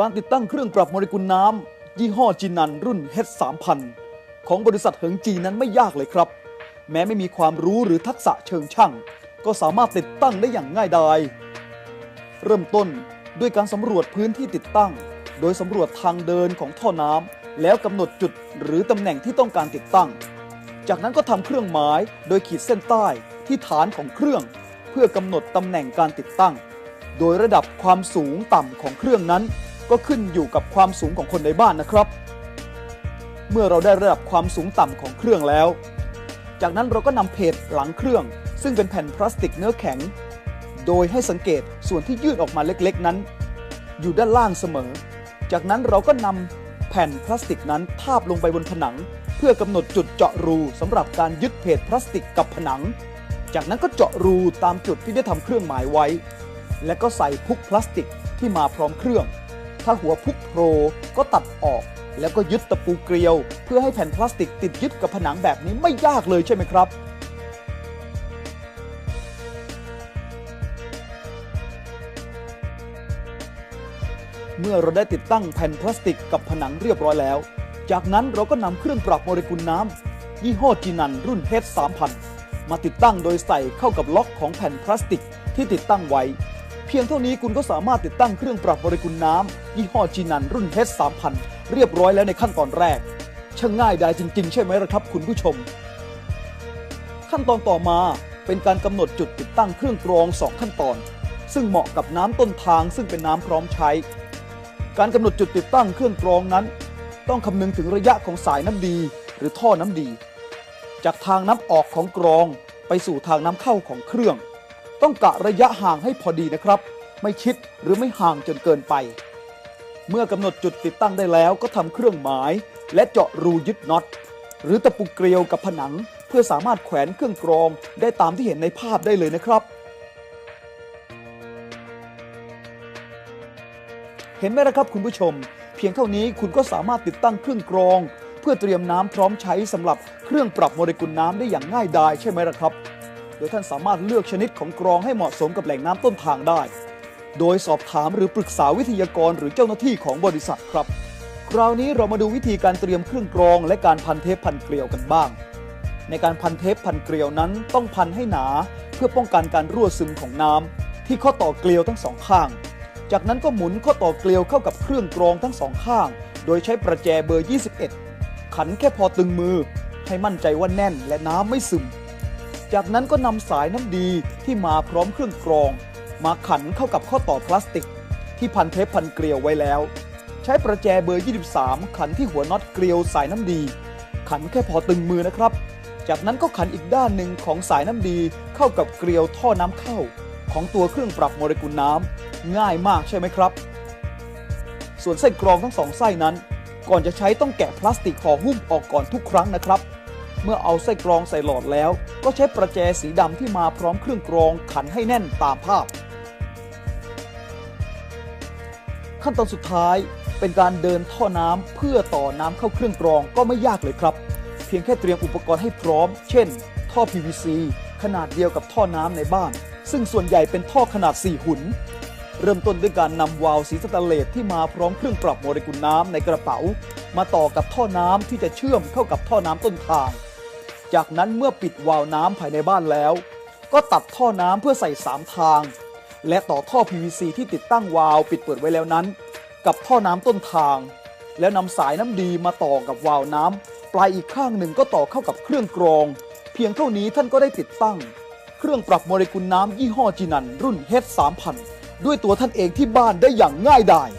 การติดตั้งเครื่องปรับโมเลกุลน้ำยี่ห้อจีนันรุ่น H3000 ของบริษัทเหิงจีนั้นไม่ยากเลยครับ แม้ไม่มีความรู้หรือทักษะเชิงช่าง ก็สามารถติดตั้งได้อย่างง่ายดายเริ่มต้นด้วยการสำรวจพื้นที่ติดตั้ง โดยสำรวจทางเดินของท่อน้ำแล้วกำหนดจุดหรือตำแหน่งที่ต้องการติดตั้ง จากนั้นก็ทำเครื่องหมายโดยขีดเส้นใต้ที่ฐานของเครื่อง เพื่อกำหนดตำแหน่งการติดตั้ง โดยระดับความสูงต่ำของเครื่องนั้น ก็ขึ้นอยู่กับความสูงของคนในบ้านนะครับ เมื่อเราได้ระดับความสูงต่ำของเครื่องแล้ว จากนั้นเราก็นำเพจหลังเครื่อง ซึ่งเป็นแผ่นพลาสติกเนื้อแข็ง โดยให้สังเกตส่วนที่ยื่นออกมาเล็กๆนั้น อยู่ด้านล่างเสมอ จากนั้นเราก็นำแผ่นพลาสติกนั้นทาบลงไปบนผนัง เพื่อกำหนดจุดเจาะรูสำหรับการยึดเพจพลาสติกกับผนัง จากนั้นก็เจาะรูตามจุดที่ได้ทำเครื่องหมายไว้ และก็ใส่พุกพลาสติกที่มาพร้อมเครื่อง ถ้าหัวพุกโผล่ก็ตัดออก แล้วก็ยึดตะปูเกลียว เพื่อให้แผ่นพลาสติกติดยึดกับผนังแบบนี้ไม่ยากเลยใช่ไหมครับเมื่อเราได้ติดตั้งแผ่นพลาสติกกับผนังเรียบร้อยแล้ว จากนั้นเราก็นำเครื่องปรับโมเลกุลน้ำยี่ห้อจีนันรุ่น H3000 มาติดตั้งโดยใส่เข้ากับล็อกของแผ่นพลาสติกที่ติดตั้งไว้ เพียงเท่านี้คุณก็สามารถติดตั้งเครื่องปรับโมเลกุลน้ำยี่ห้อจีนันรุ่น H3000 เรียบร้อยแล้วในขั้นตอนแรก ช่างง่ายดายจริง ๆ ใช่ไหมล่ะครับ คุณผู้ชม ขั้นตอนต่อมาเป็นการกำหนดจุดติดตั้งเครื่องกรอง2ขั้นตอน ซึ่งเหมาะกับน้ำต้นทางซึ่งเป็นน้ำพร้อมใช้ การกำหนดจุดติดตั้งเครื่องกรองนั้น ต้องคำนึงถึงระยะของสายน้ำดี หรือท่อน้ำดี จากทางน้ำออกของกรองไปสู่ทางน้ำเข้าของเครื่อง ต้องกะระยะห่างให้พอดีนะครับ ไม่ชิดหรือไม่ห่างจนเกินไป เมื่อกำหนดจุดติดตั้งได้แล้วก็ทำเครื่องหมาย และเจาะรูยึดน็อต หรือตะปูเกลียวกับผนัง เพื่อสามารถแขวนเครื่องกรองได้ตามที่เห็นในภาพได้เลยนะครับ เห็นไหมล่ะครับคุณผู้ชม เพียงเท่านี้คุณก็สามารถติดตั้งเครื่องกรอง เพื่อเตรียมน้ำพร้อมใช้สำหรับเครื่องปรับโมเลกุลน้ำได้อย่างง่ายดายใช่ไหมล่ะครับ โดยท่านสามารถเลือกชนิดของกรองให้เหมาะสมกับแหล่งน้ำต้นทางได้ โดยสอบถามหรือปรึกษาวิทยากรหรือเจ้าหน้าที่ของบริษัทครับ คราวนี้เรามาดูวิธีการเตรียมเครื่องกรองและการพันเทปพันเกลียวกันบ้าง ในการพันเทปพันเกลียวนั้นต้องพันให้หนา เพื่อป้องกันการรั่วซึมของน้ำที่ข้อต่อเกลียวทั้งสองข้าง จากนั้นก็หมุนข้อต่อเกลียวเข้ากับเครื่องกรองทั้งสองข้าง โดยใช้ประแจเบอร์ 21 ขันแค่พอตึงมือให้มั่นใจว่าแน่นและน้ำไม่ซึม จากนั้นก็นำสายน้ำดีที่มาพร้อมเครื่องกรอง มาขันเข้ากับข้อต่อพลาสติก ที่พันเทปพันเกลียวไว้แล้ว ใช้ประแจเบอร์ 23 ขันที่หัวน็อตเกลียวสายน้ำดี ขันแค่พอตึงมือนะครับ จากนั้นก็ขันอีกด้านหนึ่งของสายน้ำดีเข้ากับเกลียวท่อน้ำเข้า ของตัวเครื่องปรับโมเลกุลน้ำง่ายมากใช่ไหมครับ ส่วนไส้กรองทั้งสองไส้นั้น ก่อนจะใช้ต้องแกะพลาสติกห่อหุ้มออกก่อนทุกครั้งนะครับ เมื่อเอาไส้กรองใส่หลอดแล้ว ก็ใช้ประแจสีดำที่มาพร้อมเครื่องกรองขันให้แน่นตามภาพ ขั้นตอนสุดท้ายเป็นการเดินท่อน้ำเพื่อต่อน้ำเข้าเครื่องกรองก็ไม่ยากเลยครับ เพียงแค่เตรียมอุปกรณ์ให้พร้อม เช่น ท่อ PVC ขนาดเดียวกับท่อน้ำในบ้าน ซึ่งส่วนใหญ่เป็นท่อขนาด 4 หุ่นเริ่มต้นด้วยการนำวาล์วสีสแตนเลสที่มาพร้อมเครื่องปรับโมเลกุลน้ำในกระเป๋า มาต่อกับท่อน้ำที่จะเชื่อมเข้ากับท่อน้ำต้นทาง จากนั้นเมื่อปิดวาล์วน้ำภายในบ้านแล้ว ก็ตัดท่อน้ำเพื่อใส่ 3 ทาง และต่อท่อ PVC ที่ติดตั้งวาล์วปิดเปิดไว้แล้วนั้น กับท่อน้ำต้นทาง แล้วนำสายน้ำดีมาต่อกับวาล์วน้ำปลายอีกข้างหนึ่งก็ต่อเข้ากับเครื่องกรอง เพียงเท่านี้ท่านก็ได้ติดตั้ง เครื่องปรับโมเลกุลน้ำยี่ห้อจีนันรุ่น H3000 ด้วยตัวท่านเองที่บ้านได้อย่างง่ายดาย